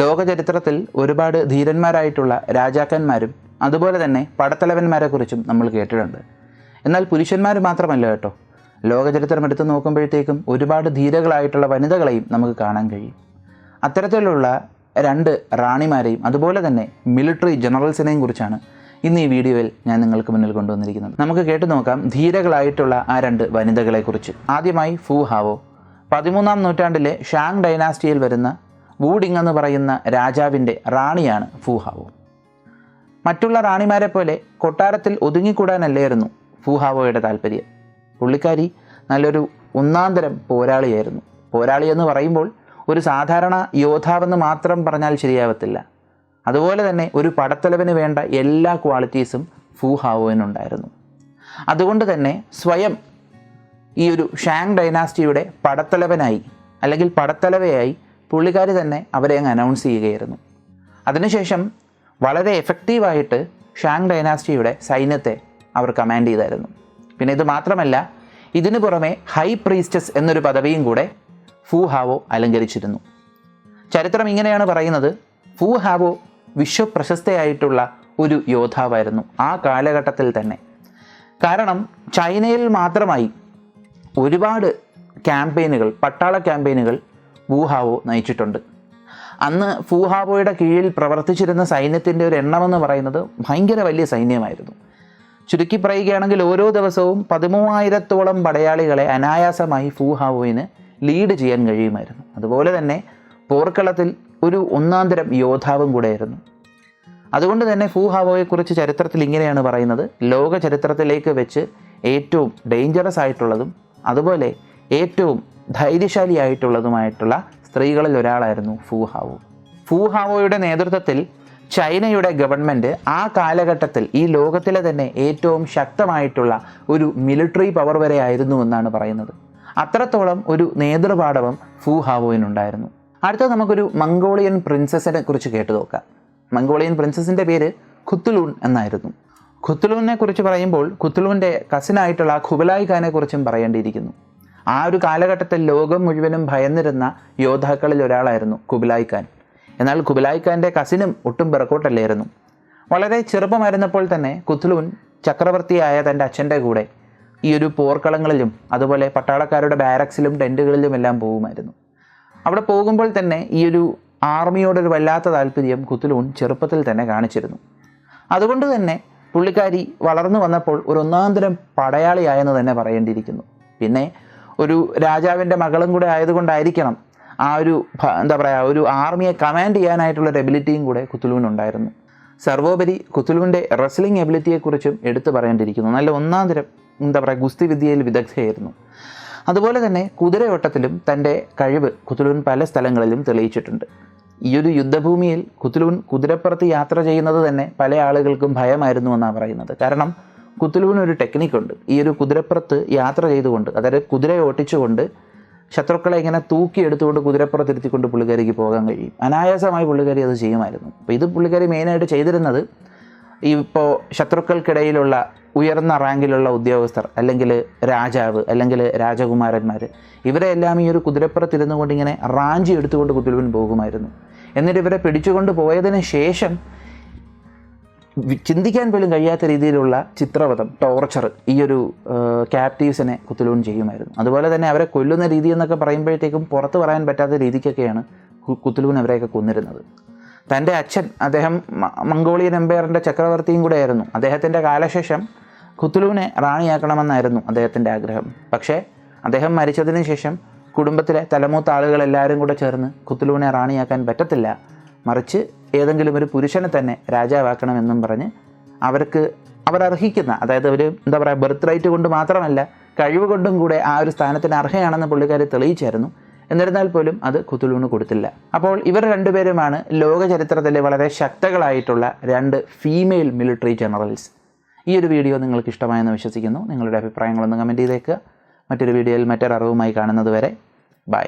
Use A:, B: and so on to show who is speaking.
A: ലോക ചരിത്രത്തിൽ ഒരുപാട് ധീരന്മാരായിട്ടുള്ള രാജാക്കന്മാരും അതുപോലെ തന്നെ പടത്തലവന്മാരെ കുറിച്ചും നമ്മൾ കേട്ടിട്ടുണ്ട്. എന്നാൽ പുരുഷന്മാർ മാത്രമല്ല കേട്ടോ. ലോകചരിത്രം എടുത്തു നോക്കുമ്പോഴത്തേക്കും ഒരുപാട് ധീരകളായിട്ടുള്ള വനിതകളെയും നമുക്ക് കാണാൻ കഴിയും. അത്തരത്തിലുള്ള രണ്ട് റാണിമാരെയും അതുപോലെ തന്നെ മിലിറ്ററി ജനറൽസിനെയും കുറിച്ചാണ് ഇന്ന് ഈ വീഡിയോയിൽ ഞാൻ നിങ്ങൾക്ക് മുന്നിൽ കൊണ്ടുവന്നിരിക്കുന്നത്. നമുക്ക് കേട്ടു നോക്കാം ധീരകളായിട്ടുള്ള ആ രണ്ട് വനിതകളെക്കുറിച്ച്. ആദ്യമായി ഫു ഹാവോ. പതിമൂന്നാം നൂറ്റാണ്ടിലെ ഷാങ് ഡൈനാസ്റ്റിയിൽ വരുന്ന വൂഡിങ് എന്ന് പറയുന്ന രാജാവിന്റെ റാണിയാണ് ഫുഹാവോ. മറ്റുള്ള റാണിമാരെ പോലെ കൊട്ടാരത്തിൽ ഒതുങ്ങിക്കൂടാനല്ലായിരുന്നു ഫുഹാവോയുടെ താല്പര്യം. പുള്ളിക്കാരി നല്ലൊരു ഒന്നാന്തരം പോരാളിയായിരുന്നു. പോരാളി എന്ന് പറയുമ്പോൾ ഒരു സാധാരണ യോദ്ധാവെന്ന് മാത്രം പറഞ്ഞാൽ ശരിയാവത്തില്ല. അതുപോലെ തന്നെ ഒരു പടത്തലവന് വേണ്ട എല്ലാ ക്വാളിറ്റീസും ഫുഹാവോയിനുണ്ടായിരുന്നു അതുകൊണ്ട് തന്നെ സ്വയം ഈ ഒരു ഷാങ് ഡൈനാസ്റ്റിയുടെ പടത്തലവനായി അല്ലെങ്കിൽ പടത്തലവയായി പുള്ളിക്കാരി തന്നെ അവരെ അങ്ങ് അനൗൺസ് ചെയ്യുകയായിരുന്നു. അതിനുശേഷം വളരെ എഫക്റ്റീവായിട്ട് ഷാങ് ഡൈനാസ്റ്റിയുടെ സൈന്യത്തെ അവർ കമാൻഡ് ചെയ്തായിരുന്നു. പിന്നെ ഇത് മാത്രമല്ല ഇതിനു പുറമെ ഹൈ പ്രീസ്റ്റസ് എന്നൊരു പദവിയും കൂടെ ഫു ഹാവോ അലങ്കരിച്ചിരുന്നു. ചരിത്രം ഇങ്ങനെയാണ് പറയുന്നത് ഫു ഹാവോ വിശ്വപ്രശസ്തയായിട്ടുള്ള ഒരു യോദ്ധാവായിരുന്നു ആ കാലഘട്ടത്തിൽ തന്നെ. കാരണം ചൈനയിൽ മാത്രമായി ഒരുപാട് ക്യാമ്പയിനുകൾ പട്ടാള ക്യാമ്പയിനുകൾ വൂഹാവോ നയിച്ചിട്ടുണ്ട്. അന്ന് ഫൂഹാവോയുടെ കീഴിൽ പ്രവർത്തിച്ചിരുന്ന സൈന്യത്തിന്റെ ഒരു എണ്ണമെന്ന് പറയുന്നത് ഭയങ്കര വലിയ സൈന്യമായിരുന്നു. ചുരുക്കി പറയുകയാണെങ്കിൽ ഓരോ ദിവസവും പതിമൂവായിരത്തോളം പടയാളികളെ അനായാസമായി ഫൂഹാവോയിന് ലീഡ് ചെയ്യാൻ കഴിയുമായിരുന്നു. അതുപോലെ തന്നെ പോർക്കളത്തിൽ ഒരു ഒന്നാന്തരം യോദ്ധാവും കൂടെയായിരുന്നു. അതുകൊണ്ട് തന്നെ ഫൂഹാവോയെക്കുറിച്ച് ചരിത്രത്തിൽ ഇങ്ങനെയാണ് പറയുന്നത്. ലോക ചരിത്രത്തിലേക്ക് വെച്ച് ഏറ്റവും ഡേഞ്ചറസ് ആയിട്ടുള്ളതും അതുപോലെ ഏറ്റവും ധൈര്യശാലിയായിട്ടുള്ളതുമായിട്ടുള്ള സ്ത്രീകളിൽ ഒരാളായിരുന്നു ഫൂഹാവോ. ഫുഹാവോയുടെ നേതൃത്വത്തിൽ ചൈനയുടെ ഗവൺമെന്റ് ആ കാലഘട്ടത്തിൽ ഈ ലോകത്തിലെ തന്നെ ഏറ്റവും ശക്തമായിട്ടുള്ള ഒരു മിലിറ്ററി പവർ വരെ ആയിരുന്നു എന്നാണ് പറയുന്നത്. അത്രത്തോളം ഒരു നേതൃപാടവം ഫൂഹാവോയിനുണ്ടായിരുന്നു. അടുത്തത് നമുക്കൊരു മംഗോളിയൻ പ്രിൻസസിനെ കുറിച്ച് കേട്ടു നോക്കാം. മംഗോളിയൻ പ്രിൻസസിന്റെ പേര് ഖുത്തുലൂൺ എന്നായിരുന്നു. ഖുത്തുലൂണിനെ കുറിച്ച് പറയുമ്പോൾ ഖുത്തുലൂന്റെ കസിനായിട്ടുള്ള ഖുബലായി ഖാനെ കുറിച്ചും പറയേണ്ടിയിരിക്കുന്നു. ആ ഒരു കാലഘട്ടത്തിൽ ലോകം മുഴുവനും ഭയന്നിരുന്ന യോദ്ധാക്കളിൽ ഒരാളായിരുന്നു കുബിലായ് ഖാൻ. എന്നാൽ കുബിലായ് ഖാന്റെ കസിനും ഒട്ടും പിറക്കോട്ടല്ലായിരുന്നു വളരെ ചെറുപ്പമായിരുന്നപ്പോൾ തന്നെ കുത്തുലൂൻ ചക്രവർത്തിയായ തന്റെ അച്ഛന്റെ കൂടെ ഈ ഒരു പോർക്കളങ്ങളിലും അതുപോലെ പട്ടാളക്കാരുടെ ബാരക്സിലും ടെന്റുകളിലും എല്ലാം പോകുമായിരുന്നു. അവിടെ പോകുമ്പോൾ തന്നെ ഈ ഒരു ആർമിയോടൊരു വല്ലാത്ത താല്പര്യം കുത്ലൂൺ ചെറുപ്പത്തിൽ തന്നെ കാണിച്ചിരുന്നു. അതുകൊണ്ട് തന്നെ പുള്ളിക്കാരി വളർന്നു വന്നപ്പോൾ ഒരു ഒന്നാന്തരം പടയാളിയായെന്ന് തന്നെ പറയേണ്ടിയിരിക്കുന്നു. പിന്നെ ഒരു രാജാവിന്റെ മകളും കൂടെ ആയതുകൊണ്ടായിരിക്കണം ആ ഒരു എന്താ പറയുക ഒരു ആർമിയെ കമാൻഡ് ചെയ്യാനായിട്ടുള്ള ഒരു എബിലിറ്റിയും കൂടെ കുത്തുലുവിനുണ്ടായിരുന്നു സർവോപരി കുത്തുലുവിന്റെ റെസ്ലിംഗ് എബിലിറ്റിയെക്കുറിച്ചും എടുത്തു പറയേണ്ടിയിരിക്കുന്നു. നല്ല ഒന്നാം തരം എന്താ പറയുക ഗുസ്തി വിദ്യയിൽ വിദഗ്ധയായിരുന്നു. അതുപോലെ തന്നെ കുതിരയോട്ടത്തിലും തന്റെ കഴിവ് കുത്തുലുവിൻ പല സ്ഥലങ്ങളിലും തെളിയിച്ചിട്ടുണ്ട്. ഈ ഒരു യുദ്ധഭൂമിയിൽ കുത്തുലുവിൻ കുതിരപ്പുറത്ത് യാത്ര ചെയ്യുന്നത് തന്നെ പല ആളുകൾക്കും ഭയമായിരുന്നു എന്നാണ് പറയുന്നത്. കാരണം കുത്തുലുവിന് ഒരു ടെക്നിക്കുണ്ട്. ഈ ഒരു കുതിരപ്പുറത്ത് യാത്ര ചെയ്തുകൊണ്ട് അതായത് കുതിരയെ ഓട്ടിച്ചുകൊണ്ട് ശത്രുക്കളെ ഇങ്ങനെ തൂക്കി എടുത്തുകൊണ്ട് കുതിരപ്പുറത്ത് ഇരുത്തിക്കൊണ്ട് പുള്ളിക്കാരിക്ക് പോകാൻ കഴിയും. അനായാസമായി പുള്ളിക്കാരി അത് ചെയ്യുമായിരുന്നു. അപ്പോൾ ഇത് പുള്ളിക്കാരി മെയിനായിട്ട് ചെയ്തിരുന്നത് ഈ ഇപ്പോൾ ശത്രുക്കൾക്കിടയിലുള്ള ഉയർന്ന റാങ്കിലുള്ള ഉദ്യോഗസ്ഥർ അല്ലെങ്കിൽ രാജാവ് അല്ലെങ്കിൽ രാജകുമാരന്മാർ ഇവരെല്ലാം ഈ ഒരു കുതിരപ്പുറത്തിരുന്നു കൊണ്ട് ഇങ്ങനെ റാഞ്ചി എടുത്തുകൊണ്ട് കുത്തുലുവിൻ പോകുമായിരുന്നു. എന്നിട്ട് ഇവരെ പിടിച്ചുകൊണ്ട് പോയതിന് ശേഷം ചിന്തിക്കാൻ പോലും കഴിയാത്ത രീതിയിലുള്ള ചിത്രവധം ടോർച്ചർ ഈ ഒരു ക്യാപ്റ്റീവ്സിനെ കുത്തലൂൺ ചെയ്യുമായിരുന്നു. അതുപോലെ തന്നെ അവരെ കൊല്ലുന്ന രീതി എന്നൊക്കെ പറയുമ്പോഴത്തേക്കും പുറത്ത് പറയാൻ പറ്റാത്ത രീതിക്കൊക്കെയാണ് കുത്തലൂൺ അവരെയൊക്കെ കൊന്നിരുന്നത്. തന്റെ അച്ഛൻ അദ്ദേഹം മംഗോളിയൻ എംപയറിന്റെ ചക്രവർത്തിയും കൂടെ ആയിരുന്നു അദ്ദേഹത്തിന്റെ കാലശേഷം കുത്തലൂനെ റാണിയാക്കണമെന്നായിരുന്നു അദ്ദേഹത്തിന്റെ ആഗ്രഹം. പക്ഷേ അദ്ദേഹം മരിച്ചതിന് ശേഷം കുടുംബത്തിലെ തലമൂത്ത ആളുകളെല്ലാവരും കൂടെ ചേർന്ന് കുത്തലൂനെ റാണിയാക്കാൻ പറ്റത്തില്ല. മറിച്ച് ഏതെങ്കിലും ഒരു പുരുഷനെ തന്നെ രാജാവാക്കണമെന്നും പറഞ്ഞ് അവർക്ക് അവർ അർഹിക്കുന്ന അതായത് അവർ എന്താ പറയുക ബർത്ത് റൈറ്റ് കൊണ്ട് മാത്രമല്ല കഴിവ് കൊണ്ടും കൂടെ ആ ഒരു സ്ഥാനത്തിന് അർഹയാണെന്ന് പുള്ളിക്കാരി തെളിയിച്ചായിരുന്നു. എന്നിരുന്നാൽ പോലും അത് കുത്തുലൂണ് കൊടുത്തില്ല. അപ്പോൾ ഇവർ രണ്ടുപേരുമാണ് ലോക ചരിത്രത്തിലെ വളരെ ശക്തകളായിട്ടുള്ള രണ്ട് ഫീമെയിൽ മിലിറ്ററി ജനറൽസ് ഈ ഒരു വീഡിയോ നിങ്ങൾക്ക് ഇഷ്ടമായെന്ന് വിശ്വസിക്കുന്നു. നിങ്ങളുടെ അഭിപ്രായങ്ങളൊന്ന് കമന്റ് ചെയ്തേക്കുക. മറ്റൊരു വീഡിയോയിൽ മറ്റൊരു അറിവുമായി കാണുന്നത് വരെ ബൈ